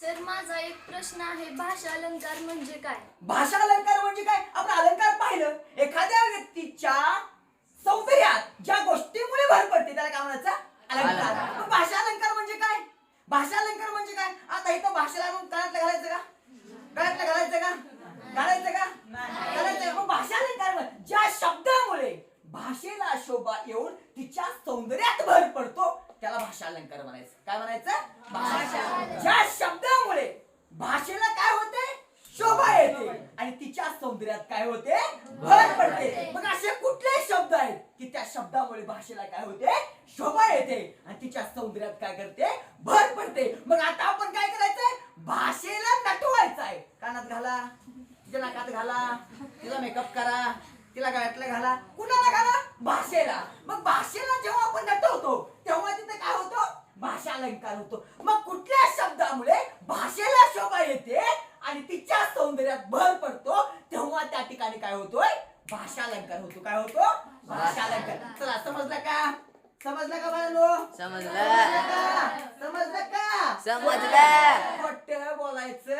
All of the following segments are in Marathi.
सर माझा एक प्रश्न आहे भाषा अलंकार म्हणजे काय? भाषा अलंकार म्हणजे काय? आपण अलंकार पाहिलं एखाद्या व्यक्तीच्या सौंदर्यात ज्या गोष्टीमुळे भर पडते त्याला काय म्हणायचं? अलंकार. भाषा अलंकार म्हणजे काय? भाषा अलंकार म्हणजे काय? आता इथं भाषेला कानातलं घालायचं का? कानातलं घालायचं का? घालायचं का? घालायचं. भाषा अलंकार म्हणजे ज्या शब्दामुळे भाषेला शोभा येऊन तिच्या सौंदर्यात भर पडतो त्याला भाषा अलंकार म्हणायचं. काय म्हणायचं? भाषा. ज्या शब्दामुळे भाषेला काय होते? शोभा येते. आणि तिच्या सौंदर्यात काय होते? भर पडते. मग असे कुठले शब्द आहेत की त्या शब्दामुळे भाषेला काय होते? शोभा येते. आणि तिच्या सौंदर्यात काय करते? भर पडते. मग आता आपण काय करायचंय? भाषेला नटवायचं आहे कानात घाला. तिच्या नाकात घाला. तिला मेकअप करा. तिला गळ्यातलं घाला. कुणाला घाला? भाषेला. मग भाषेला जेव्हा आपण नटवतो तेव्हा तिथे काय होतो भाषा अलंकार होतो. मग कुठल्या शब्दामुळे भाषेला शोभा येते आणि तिच्या सौंदर्यात भर पडतो तेव्हा त्या ठिकाणी काय होतोय? भाषा अलंकार होतो. काय होतो? भाषा अलंकार चला समजलं का? समजलं का बाळांनो? समजलं. समजलं का? समजलं खोट बोलायचं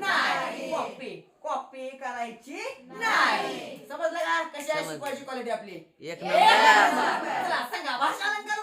नाही. कॉपी कॉपी करायची नाही. समजलं का? कशी आहे. शिकवायची क्वालिटी आपली? एक नंबर. चला सांगा. भाषा अलंकार